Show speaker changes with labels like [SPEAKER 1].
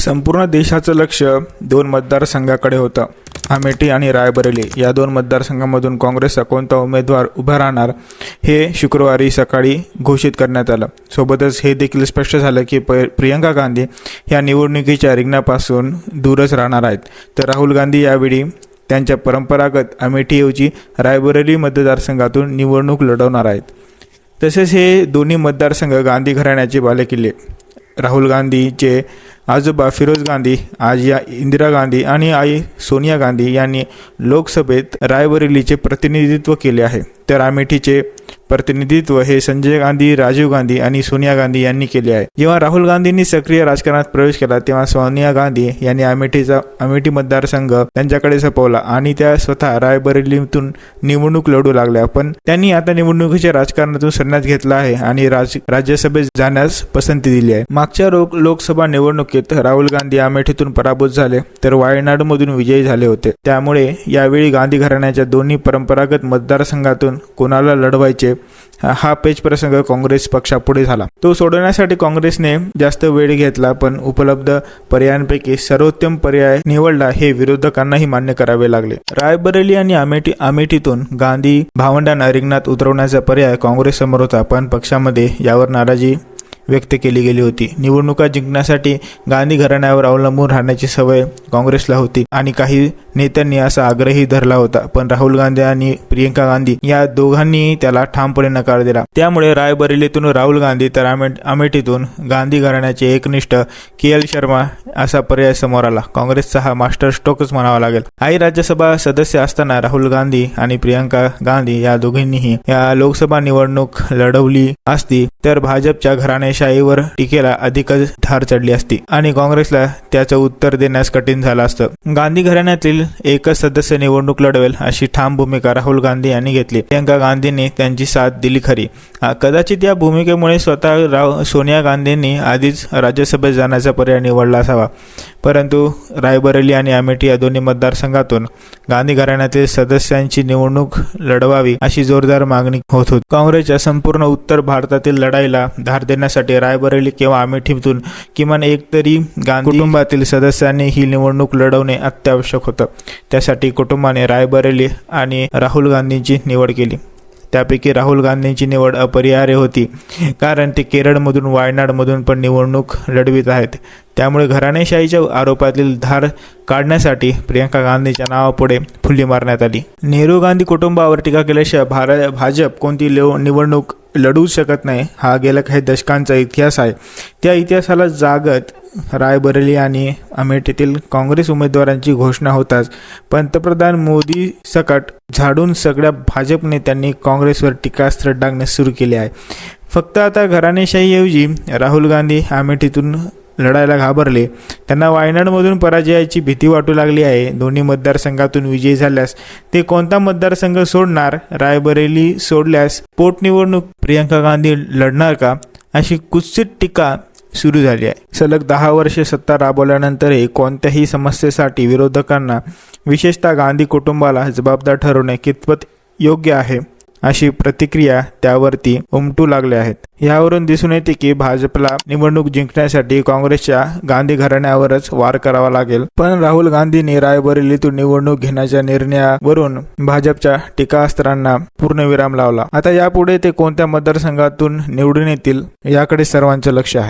[SPEAKER 1] संपूर्ण देशाचं लक्ष दोन मतदारसंघाकडे होतं. अमेठी आणि रायबरेली या दोन मतदारसंघामधून काँग्रेसचा कोणता उमेदवार उभा राहणार हे शुक्रवारी सकाळी घोषित करण्यात आलं. सोबतच हे देखील स्पष्ट झालं की प प्रियंका गांधी या निवडणुकीच्या रिंगणापासून दूरच राहणार आहेत. तर राहुल गांधी यावेळी त्यांच्या परंपरागत अमेठीऐवजी रायबरेली मतदारसंघातून निवडणूक लढवणार आहेत. तसेच हे दोन्ही मतदारसंघ गांधी घराण्याचे बालेकिल्ले. राहुल गांधीचे आजोबा फिरोज गांधी आज या इंदिरा गांधी आणि आई सोनिया गांधी यांनी लोकसभेत रायबरेलीचे प्रतिनिधित्व केले आहे. तर अमेठीचे प्रतिनिधित्व हे संजय गांधी राजीव गांधी आणि सोनिया गांधी यांनी केले आहे. जेव्हा राहुल गांधींनी सक्रिय राजकारणात प्रवेश केला तेव्हा सोनिया गांधी यांनी अमेठीचा अमेठी मतदारसंघ त्यांच्याकडे सोपवला आणि त्या स्वतः रायबरेलीतून निवडणूक लढू लागल्या. पण त्यांनी आता निवडणुकीच्या राजकारणातून संन्यास घेतला आहे आणि राज राज्यसभेत जाण्यास पसंती दिली आहे. मागच्या लोक लोकसभा निवडणुकीत राहुल गांधी अमेठीतून पराभूत झाले तर वायनाडमधून विजयी झाले होते. त्यामुळे यावेळी गांधी घराण्याच्या दोन्ही परंपरागत मतदारसंघातून कोणाला लढवायचे हा पेच प्रसंग काँग्रेस पक्षापुढे झाला. तो सोडवण्यासाठी काँग्रेसने जास्त वेळ घेतला पण उपलब्ध पर्यायांपैकी सर्वोत्तम पर्याय निवडला हे विरोधकांनाही मान्य करावे लागले. रायबरेली आणि अमेठी अमेठीतून गांधी भावंडांना रिंगणात उतरवण्याचा पर्याय काँग्रेस समोर होता पण पक्षामध्ये यावर नाराजी व्यक्त केली गेली होती. निवडणुका जिंकण्यासाठी गांधी घराण्यावर अवलंबून राहण्याची सवय काँग्रेसला होती आणि काही नेत्यांनी असा आग्रही धरला होता. पण राहुल गांधी आणि प्रियंका गांधी या दोघांनी त्याला ठामपणे नकार दिला. त्यामुळे रायबरेलीतून राहुल गांधी तर अमे अमेठीतून गांधी घराण्याचे एकनिष्ठ के एल शर्मा असा पर्याय समोर आला. काँग्रेसचा हा मास्टर स्ट्रोकच म्हणावा लागेल. आई राज्यसभा सदस्य असताना राहुल गांधी आणि प्रियंका गांधी या दोघींनीही या लोकसभा निवडणूक लढवली असती तर भाजपच्या घराणेशाहीवर टीकेला अधिकच धार चढली असती आणि काँग्रेसला त्याचं उत्तर देण्यास कठीण झालं असतं. गांधी घराण्यातील एकच सदस्य निवडणूक लढवेल अशी ठाम भूमिका राहुल गांधी यांनी घेतली. प्रियंका गांधींनी त्यांची साथ दिली खरी. कदाचित या भूमिकेमुळे स्वतः राव सोनिया गांधींनी आधीच राज्यसभेत जाण्याचा पर्याय निवडला असावा. परंतु रायबरेली आणि अमेठी या दोन्ही मतदारसंघातून गांधी घराण्यातील सदस्यांची निवडणूक लढवावी अशी जोरदार मागणी होत होती. काँग्रेसच्या संपूर्ण उत्तर भारतातील लढाईला धार देण्यासाठी रायबरेली किंवा अमेठीतून किमान एक तरी गांधी कुटुंबातील सदस्यांनी ही निवडणूक लढवणे अत्यावश्यक होतं. त्यासाठी कुटुंबाने रायबरेली आणि राहुल गांधींची निवड केली. त्यापैकी राहुल गांधींची निवड अपरिहार्य होती कारण ते केरळमधून वायनाडमधून पण निवडणूक लढवित आहेत. त्यामुळे घराणेशाहीच्या आरोपातील धार काढण्यासाठी प्रियंका गांधीच्या नावापुढे फुल्ली मारण्यात आली. नेहरू गांधी कुटुंबावर टीका केल्याशिवाय भार भाजप कोणती लिव निवडणूक लढू शकत नाही. हा गेल्या काही दशकांचा इतिहास आहे. त्या इतिहासाला जागत रायबरेली आणि अमेठीतील काँग्रेस उमेदवारांची घोषणा होताच. पंतप्रधान मोदी सकट झाडून सगळ्या भाजप नेत्यांनी काँग्रेसवर टीकास्त्र डागण्यास सुरू केले आहे. फक्त आता घराणेशाहीऐवजी राहुल गांधी अमेठीतून लढायला घाबरले. त्यांना वायनाडमधून पराजयाची भीती वाटू लागली आहे. दोन्ही मतदारसंघातून विजयी झाल्यास ते कोणता मतदारसंघ सोडणार रायबरेली सोडल्यास पोटनिवडणूक प्रियंका गांधी लढणार का अशी कुत्सित टीका सुरू झाली आहे. सलग दहा वर्षे सत्ता राबवल्यानंतरही कोणत्याही समस्येसाठी विरोधकांना विशेषतः गांधी कुटुंबाला जबाबदार ठरवणे कितपत योग्य आहे? अशी प्रतिक्रिया त्यावरती उमटू लागल्या आहेत. यावरून दिसून येते की भाजपला निवडणूक जिंकण्यासाठी काँग्रेसच्या गांधी घराण्यावरच वार करावा लागेल. पण राहुल गांधींनी रायबरेलीतून निवडणूक घेण्याच्या निर्णयावरून भाजपच्या टीकास्त्रांना पूर्णविराम लावला. आता यापुढे ते कोणत्या मतदारसंघातून निवडून येतील याकडे सर्वांचं लक्ष आहे.